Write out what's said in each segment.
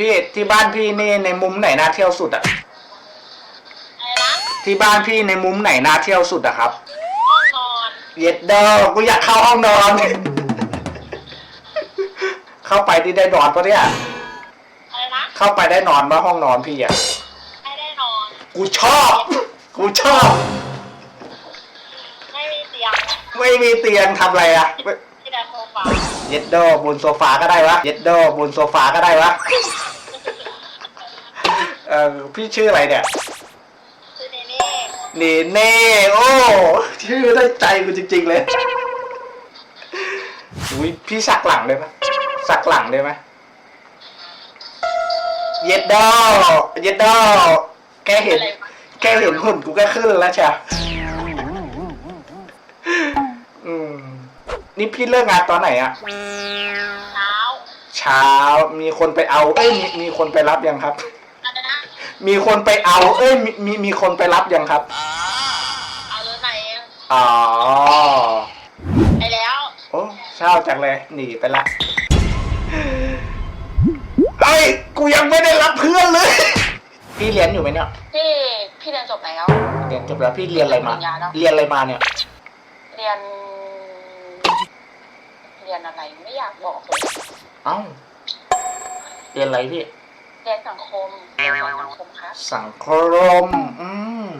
พี่ที่บ้านพี่นี่ในมุมไหนน่าเที่ยวสุดอะอะไรนะที่บ้านพี่ในมุมไหนน่าเที่ยวสุดอะครับ ห้องนอนเย็ดเดอกูอยากเข้าห้องนอน เข้าไปที่ได้นอนปะเนี่ย อะไรนะเข้าไปได้นอนมาห้องนอนพี่อะไม่ได้นอน กูชอบ กูชอบ ไม่มีเตียงไม่มีเตียงทำอะไรอะ ที่แต่โซฟาเย็ดโดบนโซฟาก็ได้วะเย็ดโดบนโซฟาก็ได้วะเออพี่ชื่ออะไรเนี่ยคือเนเน่นี่เน่โอ้ชื่อได้ใจกูจริง ๆ เลยอุ้ยพี่สักหลังได้ไหมสักหลังได้ไหมเย็ดดอเย็ดดอแกเห็น แกเห็นหุ่นกูก็ขึ้นแล้วใช่อืม นี่พี่เลิกงานตอนไหนอะเช้าเช้ามีคนไปเอา เอ้ยมีมีคนไปรับยังครับ อะไรนะมีคนไปเอา เอ้ยมีมีมีคนไปรับยังครับเอารถไหนอ๋อไปแล้วโอ้เศร้าจังเลยหนีไปละเอ้ยกูยังไม่ได้รับเพื่อนเลย พี่เรียนอยู่ไหมเนี่ยพี่พี่เรียนจบแล้ว เรียนจบแล้วพี่เรียนอะไรมาปริญญาแล้วเรียนอะไรมาเนี่ย เรียนเรียนอะไรไม่อยากบอกเลยเอ้าเรียนอะไรพี่เรียนสังคมเรียนสายสังคมครับสังคมอืม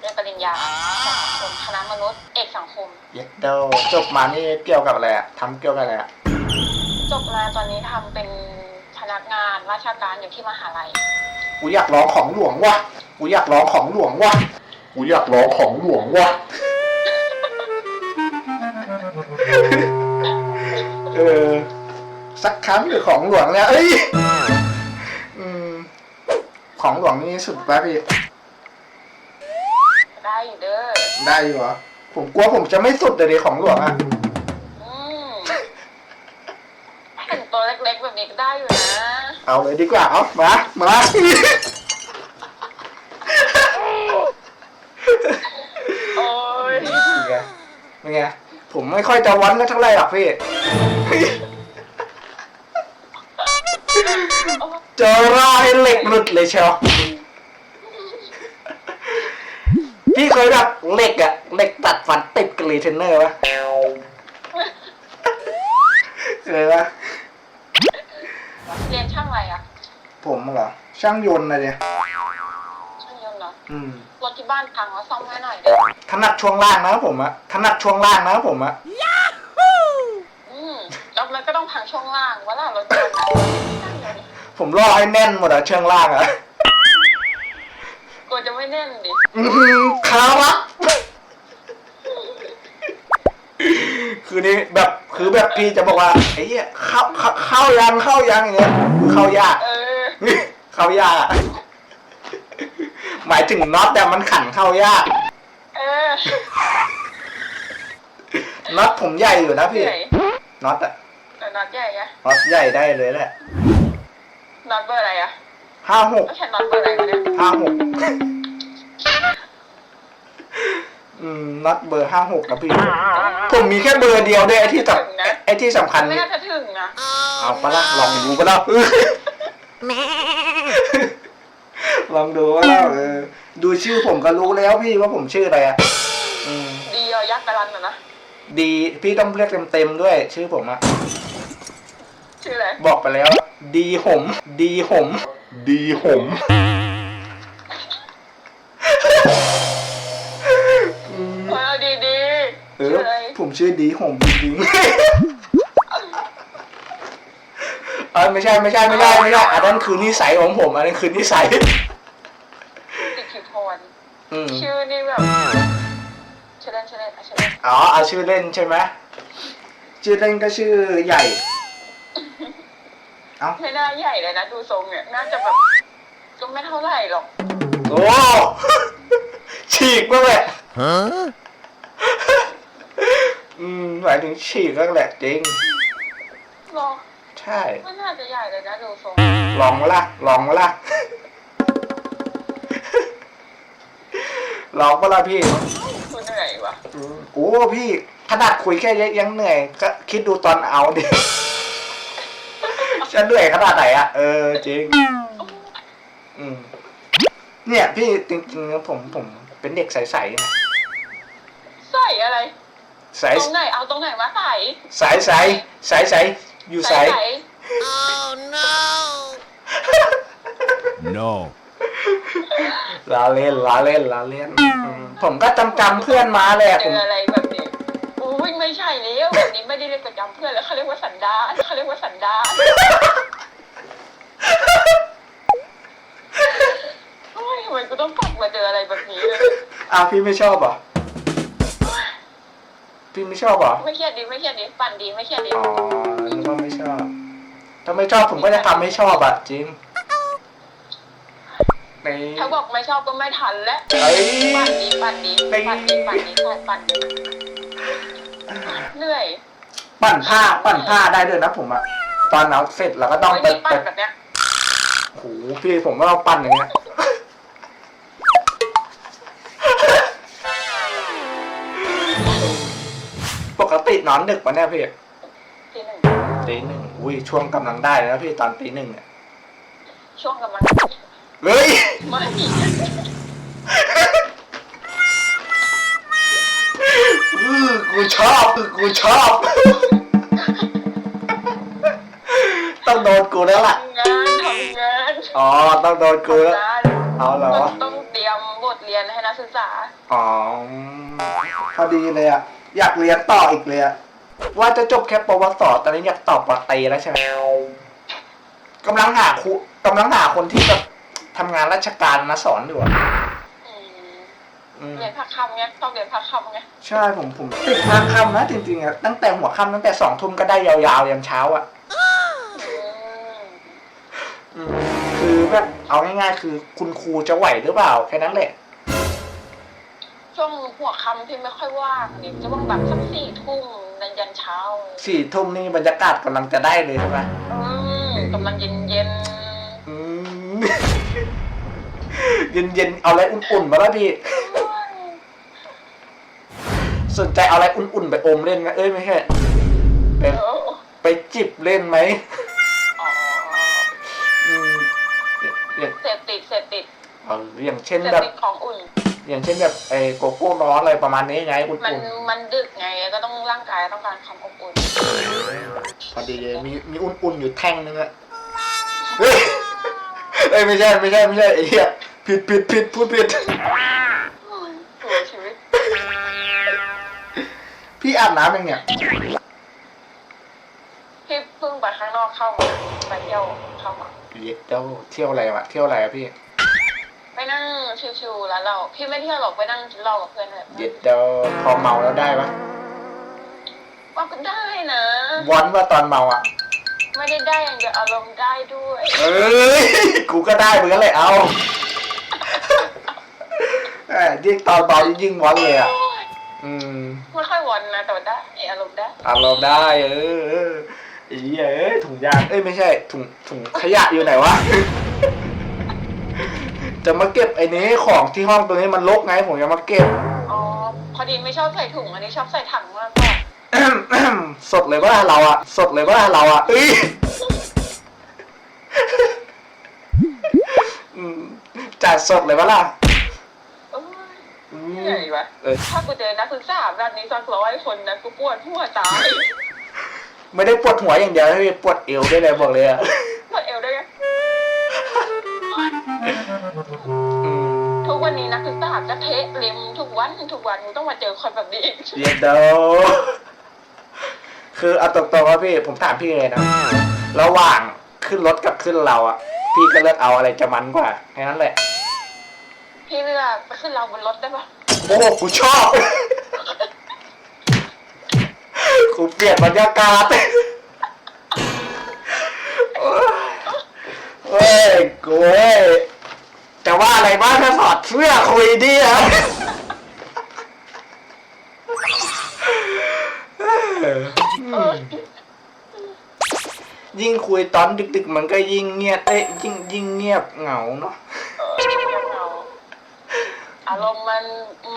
เรียนปริญญาสายสังคมคณะมนุษย์เอกสังคมเย็ดโดจบมานี่เกี่ยวกับอะไรอะทำเกี่ยวกับอะไรอะจบมาตอนนี้ทำเป็นพนักงานราชการอยู่ที่มหาลัยกูอยากร้องของหลวงว่ะกูอยากร้องของหลวงว่ะกูอยากร้องของหลวงว่ะ ครั้งหรือของหลวงเนี่ยเอ้ยอืมของหลวงนี่สุดป่ะพี่ ได้อยู่เด้อ ได้อยู่เหรอ ผมกลัวผมจะไม่สุดเลยดิของหลวงอะ อืมเห็นตัวเล็กๆแบบนี้ก็ได้อยู่นะ เอาเลยดีกว่าเอามา มา โอ้ย เป็นไงเป็นไงผมไม่ค่อยจะวันก็เท่าไหร่หรอกพี่ จอร่าให้เหล็กหลุดเลยเชียว พี่เคยแบบเหล็กอะเหล็กตัดฟันติดกับรีเทนเนอร์ปะเคยปะเรียนช่างอะไรอะผมเหรอ ช่างยนต์นะเนี่ยช่างยนต์เหรอ อืม รถที่บ้านพังแล้วซ่อมให้หน่อยเด้อถนัดช่วงล่างนะผมอะถนัดช่วงล่างนะผมอะอืมแล้วมันก็ต้องพังช่วงล่างว่าล่ะรถยนต์อะช่างยนต์ ผมล่อให้แน่นหมดอะช่วงล่างอะกลัวจะไม่แน่นดิอื้อหือคารับคือนี่แบบคือแบบพี่จะบอกว่าไอ้เหี้ยเข้าเข้าเข้ายังเข้ายังอย่างเงี้ยคือเข้ายาก เออ เข้ายากอะหมายถึงน็อตแต่มันขันเข้ายากเออน็อตผมใหญ่อยู่นะเหพี่นื่อยน็อตอะแต่น็อตใหญ่อะน็อตใหญ่ได้เลยแหละ น็อตเบอร์อะไรอะห้าหกไม่ใช่น็อตเบอร์อะไรวะเนี่ยห้าหกอืมน็อตเบอร์ห้าหกนะพี่ ผมมีแค่เบอร์เดียวด้วยไอ้ที่สำไอ้ที่สำคัญ ไม่นี่น่าจะถึงนะเอาปะละลองดูปะละลองดูว่าละเออดูชื่อผมก็รู้แล้วพี่ว่าผมชื่ออะไรอะอืมดีอยักษ์กระลันน่ะนะดีพี่ต้องเรียกเต็มๆด้วย ชื่อผมอะชื่ออะไรบอกไปแล้ว ดีหม ดีหม ดีหมอืมเออดีดีเอชื่อออะไรผมชื่อดีหมจริงๆเออไม่ใช่ไม่ใช่ไม่ใช่ไม่ใช่อันนั้นคือนิสัยของผม อันนั้นคือนิสัยติดขิวโทนอืมชื่อนี่แบบชื่อเล่นชื่อเล่นอะชื่อเล่นอ๋อเอาชื่อเล่นใช่ไหมชื่อเล่นก็ชื่อใหญ่ เอ้าไม่น่าใหญ่เลยนะดูทรงเนี่ยน่าจะแบบก็ไม่เท่าไหร่หรอก โอ้ ฉีกมากเลยอืมหมายถึงฉีกก็แหละจริง หรอใช่ ไม่น่าจะใหญ่เลยนะดูทรงลองมาละลองมาละ ลองมาละพี่คุณเหนื่อยวะ อืมโอ้พี่ ขนาดคุยแค่ยังเหนื่อย ก็คิดดูตอนเอาดิช จะเหนื่อยขนาดไหนอะเออจริงอืมเนี่ยพี่จริงๆแล้วผมผมเป็นเด็กใสๆนะใส่อะไร ใสตรงไหนเอาตรงไหนมาใส่ใสใสใสใสอยู่ใสใส่ No. ลาเล่นลาเล่นลาเล่นอืมผมก็จำจำเพื่อนมาแหละเจผม ออะไรแบบนี้ อุ้ยไม่ใช่แล้วแบบนี้ไม่ได้เรียกประจำเพื่อนแล้วเขาเรียกว่าสันดานเขาเรียกว่าสันดานโอ้ยทำไมกูต้องกลับมาเจออะไรแบบนี้เลยอ้าวพี่ไม่ชอบเหรอพี่ไม่ชอบเหรอไม่เครียดดีไม่เครียดดีปั่นดีไม่เครียดดีอ๋อนึกว่าไม่ชอบ ถ้าไม่ชอบผมก็จะทำไม่ชอบอะจริงใน ถ้าบอกไม่ชอบก็ไม่ทันแล้วเอ้ย ปั่นดีปั่นดีปั่นดีปั่นดีใช่ปั่นดี เหนื่อยปั่นผ้าปั่นผ้าได้ด้วยนะผมอะตอนเอาเสร็จเราก็ต้องไม่ไปมีไปปั่นแบบเนี้ยโอ้โหพี่ผมก็เอาปั่นอย่างเงี้ยปกตินอนดึกปะเนี่ยพี่ทีหนึ่งตีหนึ่งอุ้ยช่วงกำลังได้แล้วพี่ตอนตีหนึ่งเนี่ยช่วงกำลังเฮ้ย ไม่ กูชอบอื้อกูชอบ ต้องโดนกูแล้วล่ะ ทำงานทำงานอ๋อ ต้องโดนกูแล้วทำงานเอาเหรอต้องเตรียมบทเรียนให้นักศึกษา อ๋อพอดีเลยอะ อยากเรียนต่ออีกเลยอะว่าจะจบแค่ปวสตอนนี้อยากต่อปตรีแล้วใช่ไหมกำลังหาครูกำลังหาคนที่แบบทำงานราชการมาสอนอยู่อะอืมอืม เรียนภาคคำไงต้องเรียนภาคคำไงใช่ผมผมติดทางค่ำนะจริงๆอะตั้งแต่หัวค่ำตั้งแต่สองทุ่มก็ได้ยาวๆยันเช้าอะอืมอืมคือแบบเอาง่ายๆ คือคุณครูจะไหวหรือเปล่าแค่นั้นแหละช่วงหัวค่ำที่ไม่ค่อยว่างนี่จะว่างแบบสักสี่ทุ่มในยันเช้าสี่ทุ่มนี่บรรยากาศกำลังจะได้เลยใช่ไหมอืมกำลังเย็นเย็นอืมเย็นๆเอาอะไรอุ่นๆมาแล้วพี่ สนใจเอาอะไรอุ่นๆไปอมเล่นไหมเอ้ยไม่ใช่ไปไปจิบเล่นไหมอืมอย่างเสพติดเสพติดเอาอย่างเช่นเสพแบบ ติดของอุ่น อย่างเช่นแบบไอ้โกโก้ร้อนอะไรประมาณนี้ไงอุ่มันนมันดึกไงก็ต้องร่างกายต้องการความอบอุ่นๆพอดีเลยมีมีอุ่นๆอยู่แท่งนึงอะเฮ้ยเอ้ยไม่ใช่ไม่ใช่ไม่ใช่ไอ้เหี้ยผิดผิดผิดพูดผิด พี่อาบน้ำยังเนี่ย พี่เพิ่งไปข้างนอกเข้ามาไปเที่ยวเข้ามาเที่ยวเที่ยวอะไรวะเที่ยวอะไรอะพี่ ไปนั่งชิวๆแล้วเราพี่ไม่เที่ยวหรอกไปนั่งกินเหล้ากับเพื่อนแบบเดี๋ยวเดี๋ยวพอเมาแล้วได้ปะว่าก็ได้นะ วอนว่าตอนเมาอะไม่ได้ได้อย่างเดียวอารมณ์ได้ด้วยเอ้ยกูก็ได้เหมือนกันเลยเอาแหมยิ่งตอนเบายิ่งวอนเลยอะ อืมไม่ค่อยวนนะแต่ว่าได้อารมณ์ได้อารมณ์ได้เออเอออีเอ้ยถุงยางเอ้ยไม่ใช่ถุงถุงขยะอยู่ไหนวะ จะมาเก็บไอ้นี้ของที่ห้องตัวนี้มันรกไงผมจะมาเก็บ อ๋อพอดีไม่ชอบใส่ถุงอันนี้ชอบใส่ถังมากกว่าสดเลยว่าเราอะสดเลยว่าเราอะเอ้ยอืมจัดสดเลยว่าล่ะเอ้ยอื เหนื่อมยวะเออ ถ้ากูเจอนักศึกษาแบบนี้สักร้อยคนนะกูปวดหัวตายไม่ได้ปวดหัวอย่างเดียวนะพี่ปวดเอวด้วยเลยบอกเลยอะปวดเอวด้วยไงอืมทุกวันนี้นักศึกษาจะเทะเล็มทุกวันทุกวันกูต้องมาเจอคนแบบนี้อีกเย็นเดอคือเอาตรงๆว่าพี่ผมถามพี่เลยนะ ระหว่างขึ้นรถกับขึ้นเราอะพี่ก็เลือกเอาอะไรจะมันกว่าแค่นั้นแหละ พี่เลือกไปขึ้นเราบนรถได้ปะโอ้โหกูชอบ กูเปลี่ยนบรรยากาศเฮ้ยกูเว้ยแต่ว่าอะไรบ้างถ้าถอดเสื้อคุยดีอะเออยิ่งคุยตอนดึกๆ มันก็ยิ่งเงียบเอ้ยยิ่งยิ่งเงียบเหงาเนาะ อารมณ์มัน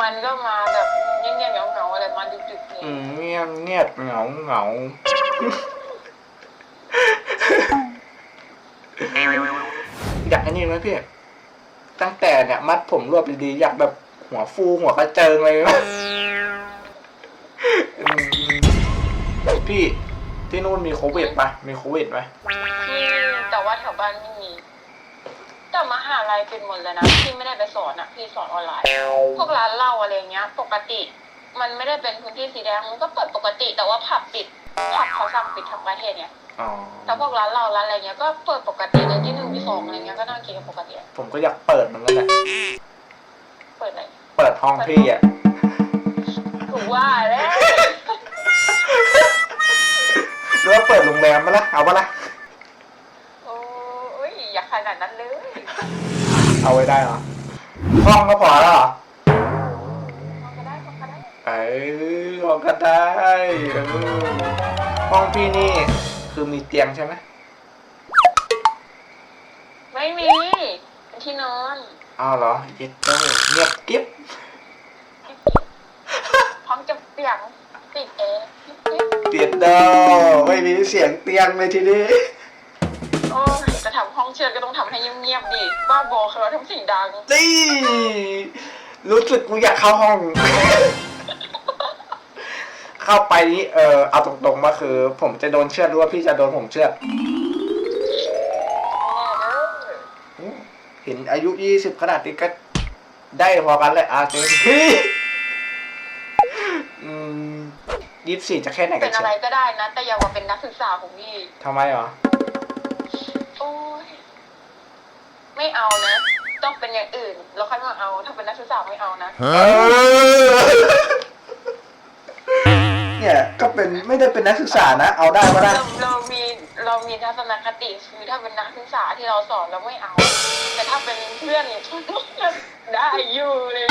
มันก็มาแบบเงียบๆเหงาๆอะไรมาดึกๆนี่อืมเงียบเงียบเหงาเหงาอยากอันนี้ไหมพี่ ตั้งแต่เนี่ยมัดผมรวบดีๆอยากแบบหัวฟูหัวกระเจิงเลยไหมอืมพี่ที่นู่นมีโควิดปะมีโควิดไหมมีแต่ว่าแถวบ้านไม่มี แต่มหาลัยเป็นหมดเลยนะพี่ไม่ได้ไปสอนอะพี่สอนออนไลน์ พวกร้านเหล้าอะไรเงี้ย ปกติ มันไม่ได้เป็นพื้นที่สีแดงมันก็เปิดปกติ แต่ว่าผับปิดผับเขาสั่งปิดทั้งประเทศเนี่ยอ๋อแต่พวกร้านเหล้าร้านอะไรเงี้ยก็เปิดปกติเลยที่หนึ่งที่สองอะไรเงี้ยก็นั่งกินกันปกติอะผมก็อยากเปิดเหมือนกันแหละเปิดอะไรเปิดห้องพี่อะถูกว่าแล้วหรือว่าเปิดโรงแรมมาละเอาปะละโอ้ยอย่าข นาดนั้นเลย เอาไว้ได้เหรอห้องก็พอแล้วเหรอมองก็ได้มองก็ได้เออห้องก็ได้เออห้องพี่นี่คือมีเตียงใช่ไหมไม่มีเป็นที่นอนอ้าวเหรอเย็ดเจ้าเงียบกิ๊บพร้อมจะเปลี่ยนติดเอร์ปิ๊บเตียดเดาไม่มีเสียงเตียงเลยทีนี้ เชือดก็ต้องทำให้เงียบๆดิบ้าบอคือเราทำเสิ่งดัง นี่รู้สึกกูอยากเข้าห้อง เข้าไปนี่เออเอาตรงๆมาคือ ผมจะโดนเชือดหรือว่าพี่จะโดนผมเชือดเห็นอายุยี่สิบขนาดนี้ก็ได้พอกันเลยอาเจนพี่อืมยี่สี่จะแค่ไหนกัเป็นนเชีอะไรยวก็ได้นะ แต่อย่าว่าเป็นนักศึกษาของพี่ ทำไมเหรอ โอ้ย ไม่เอานะ ต้องเป็นอย่างอื่น แล้วค่อยมาเอา ถ้าเป็นนักศึกษาไม่เอานะเอ Huh? อเนี่ยก็เป็นไม่ได้เป็นนักศึกษานะ เอาได้ก็ได้ เราเรามีเรามีทัศนคติคือถ้าเป็นนักศึกษาที่เราสอนเราไม่เอา แต่ถ้าเป็นเพื่อนเนี่ยได้อยู่เลย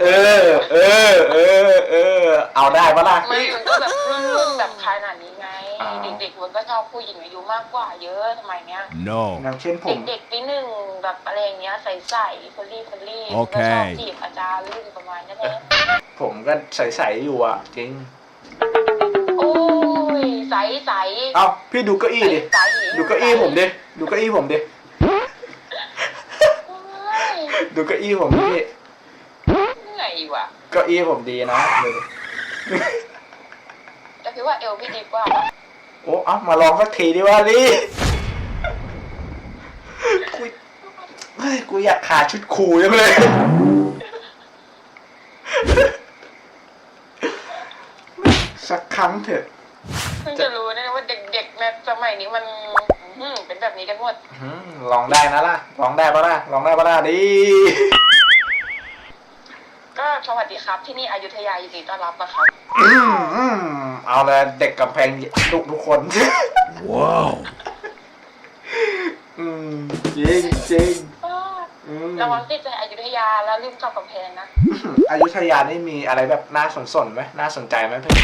เออ เออ เออ เออ เอาได้ปะล่ะไม่มันก็แบบรุ่นๆแบบขนาดนี้ไง อ่า เด็กๆมันก็ชอบผู้หญิงอายุมากกว่าเยอะสมัยเนี้ย No. อย่างเช่นผม เด็กๆปีหนึ่งแบบอะไรอย่างเงี้ยใส่ๆเฟรลี่เฟรลี่โอเค ก็ชอบจีบอาจารย์รุ่นประมาณนั้นแหละผมก็ใสๆอยู่อะ จริง โอ้ยใสใสเอาพี่ดูเก้าอี้ดิ ใสดูเก้าอี้ผมดิ ดูเก้าอี้ผมดิ โอ้ยดูเก้าอี้ผมดิพี่ เหนื่อยว่ะ เก้าอี้ผมดีนะดูดิแต่คิดว่าเอลพี่ดีกว่าว่ะ โอ้เอามาลองสักทีดิว่าดิกูเฮ้ยกูอยากขาชุดครูยังเลย สักครั้งเถอะเพิ่งจะรู้นะว่าเด็กๆในสมัยนี้มันอื้อหือเป็นแบบนี้กันหมด อืมลองได้นะล่ะ ลองได้ปะล่ะ ลองได้ปะล่ะดิก็ สวัสดีครับ ที่นี่อยุธยายินดีต้อนรับนะครับ อืมอืมเอาเลยเด็กกำแพงทุกทุกคน Wow. อืมจริงจริงอืมระวังติดใจอยุธยาแล้วลืมกลับกำแพงนะ อยุธยานี่มีอะไรแบบน่าสนสนไหมน่าสนใจไหมพี่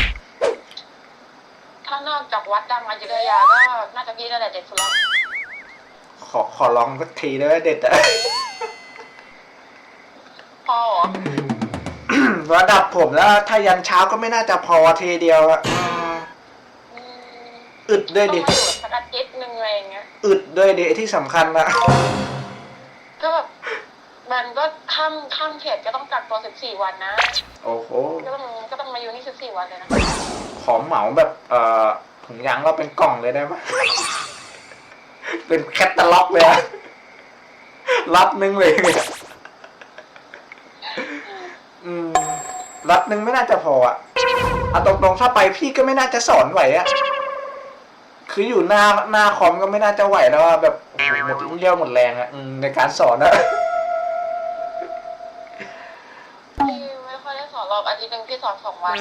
ถ้านอกจากวัดดังอยุธยาก็น่าจะพี่นั่นแหละเด็ดสุดแล้วขอขอลองสักทีได้ไหมเด็ดอะ ระดับผมแล้ว ถ้ายันเช้าก็ไม่น่าจะพอทีเดียวอะอืมอืมอึดด้วยต้องดิมาอยู่สักอาทิตย์หนึ่งอะไรอย่างเงี้ย อึดด้วยดิที่สำคัญอะก็แบบมันก็ข้ามข้ามเขตก็ต้องกักตัวสิบสี่วันนะ โอ้โห ก็ต้องก็ต้องมาอยู่นี่สิบสี่วันเลยนะ ขอเหมาแบบ เอ่อถุงยางเราเป็นกล่องเลยได้ปะเป็นแคตตาล็อกเลยอะรับนึงเลยเนี่ยอืม รับนึงไม่น่าจะพออะเอาตรงๆถ้าไปพี่ก็ไม่น่าจะสอนไหวอะคืออยู่หน้าหน้าคอมก็ไม่น่าจะไหวแล้วอะแบบโอ้โหหมดเรี่ยวหมดแรงอะอืมในการสอนอะพี่ไม่ค่อยได้สอนรอบอาทิตย์หนึ่งพี่สอนสองวัน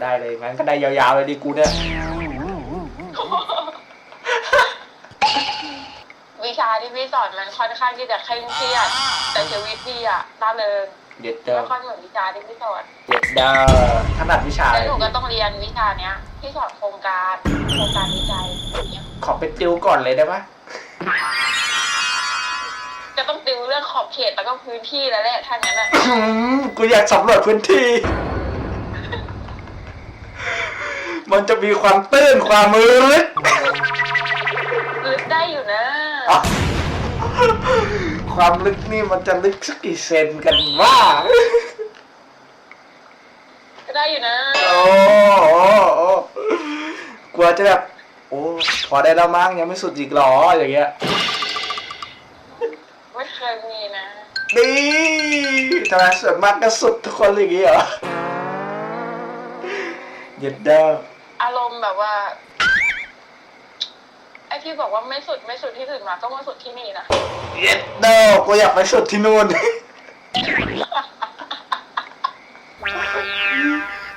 ได้เลยงั้นก็ได้ยาวๆเลยดีกูเนี่ย วิชาที่พี่สอนมันค่อนข้างที่จะเคร่งเครียด แต่ชีวิตพี่อะร่าเริง เด็ดเด้อไม่ค่อยเหมือนวิชาที่พี่สอนเด็ดเด้อถนัดวิชาแล้เลวยหนูก็ต้องเรียนวิชาเนี้ยพี่สอนโครงการโครงการวิจัยอย่างเงี้ยขอไปติวก่อนเลยได้ปะจะต้องติวเรื่องขอบเขตแล้วก็พื้นที่แล้วแหละถ้างั้นอะอืมกูอยากสำรวจพื้นที่ มันจะมีความตื้นความมือลึกลึกได้อยู่นะอะ ความลึกนี่มันจะลึกสักกี่เซนกันว่า ก็ได้อยู่นะโอ้โหโอ้กลัวจะแบบ โอ้ พอได้แล้วมั้งยังไม่สุดอีกหรอ อย่างเงี้ย ไม่เคยมีนะนี่ทำไมส่วนมากก็สุดทุกคนอย่างงี้เหรอเย็ดเด้อ อารมณ์แบบว่าไอ ที่บอกว่าไม่สุดไม่สุดที่อื่นมาก็มาสุดที่นี่นะเย็ดเด้อกูอยากไปสุดที่นู่น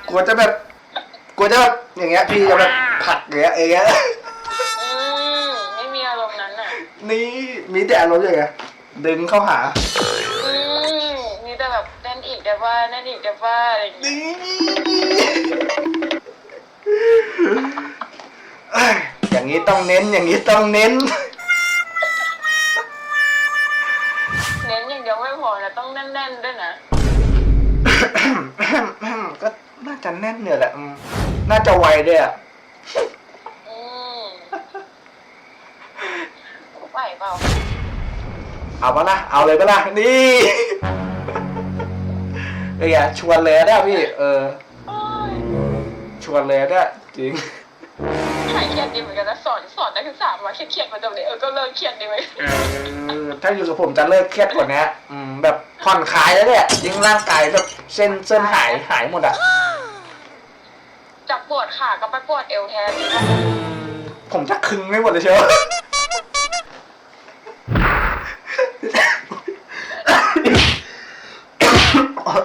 กลัวจะแบบกลัวจะแบบอย่างเงี้ยพี่จะแบบผลักอย่างเงี้ยอย่างเงี้ยอืมไม่มีอารมณ์นั้นอะนี่มีแต่อารมณ์อย่างเงี้ยดึงเข้าหาอืมมีแต่แบบแน่นอีกเดี๋ยวว่าแน่นอีกเดี๋ยวว่าอะไรอย่างเงี้ยนี่เอ้ยอย่างนี้ต้องเน้นอย่างนี้ต้องเน้น เน้นอย่างเดียวไม่พอนะต้องแน่นๆด้วยนะ ก็น่าจะแน่นเนี่ยแหละอืมน่าจะไวด้วยอะอืมไหวเปล่าเอาปะล่ะเอาเลยปะล่ะนี่เอ้ยชวนเลยได้พี่ เออ โอ้ยชวนเลยได้จริง หายเครียดดีเหมือนกันนะสอนสอนนักศึกษามาเครียดๆมาจนเลยเออก็เลิกเครียดดีไหมเออถ้าอยู่กับผมจะเลิกเครียดกว่านี้อืมแบบผ่อนคลายแล้วเนี่ยยิ่งร่างกายแบบเส้นเส้นหายหายหมดอะจากปวดขาก็ไปปวดเอวแทนผมจะคึงไม่หมดเลยเชียว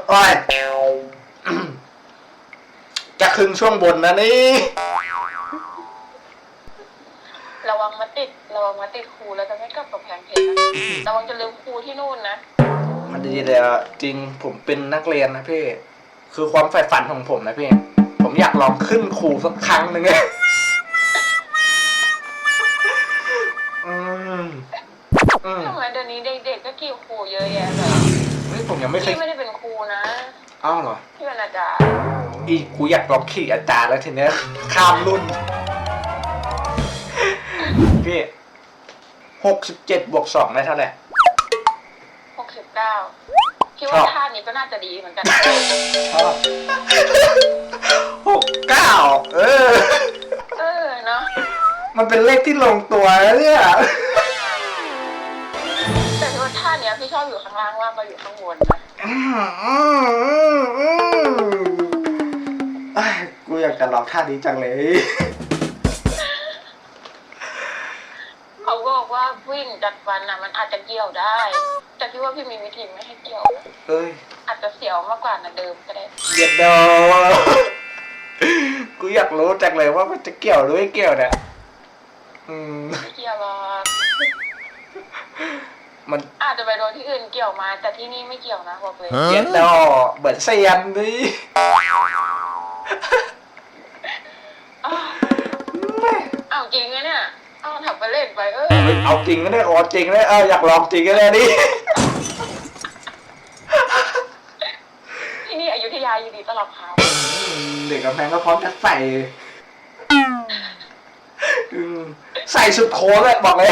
โอ้ยจะคึงช่วงบนนะนี่ ระวังมาติดระวังมาติดครูแล้วจะไม่กลับกับแพงเพชรนะระวังจะลืมครูที่นู่นนะ มันดีเลยอะจริงผมเป็นนักเรียนนะพี่ คือความใฝ่ฝันของผมนะพี่ ผมอยากลองขึ้นครูสักครั้งหนึ่งอะอืมอืมทำไมเดี๋ยวนี้เด็กๆก็กี่ครูเยอะแยะเลยเฮ้ยผมยังไม่เคยพี่ไม่ได้เป็นครูนะอ้าวเหรอ พี่เป็นอาจารย์ อีกูอยากลองขี่อาจารย์แล้วทีเนี้ยข้ามรุ่น พี่หกสิบเจ็ดบวกสองได้เท่าไหร่หกสิบเก้าคิดชว่าอบท่านี้ก็น่าจะดีเหมือนกัน ชอบหกเก้าเออ เออเนาะมันเป็นเลขที่ลงตัวนะเนี่ย แต่ที่ว่าท่าเนี้ยพี่ชอบอยู่ข้างล่างมากกว่าอยู่ข้างบนนะอืมอืมอืมอืมเอ้ยกูอยากจะลองท่านี้จังเลย เขาบอกว่า วิ่งจัดฟันนะมันอาจจะเกี่ยวได้ แต่พี่ว่าพี่มีวิธีไม่ให้เกี่ยวนะเอ้ยอาจจะเสียวมากกว่านะเดิมก็ได้เย็ดดอกูอยากรู้จังเลยว่ามันจะเกี่ยวหรือไม่เกี่ยวเนี่ยอืม ไม่เกี่ยวหรอกมันอาจจะไปโดนที่อื่นเกี่ยวมา แต่ที่นี่ไม่เกี่ยวนะบอกเลยเย็ดดอเหมือนเซียนดิ เอาถับไปเล่นไปเออเอาจริงก็ได้อ๋อจริงได้เอออยากลองจริงก็ได้ดิที่นี่อยุธยาอยู่ดีตลอดครับเด็กกำแพงก็พร้อมจะใส่อืมใส่สุดโค้งเลยบอกเลย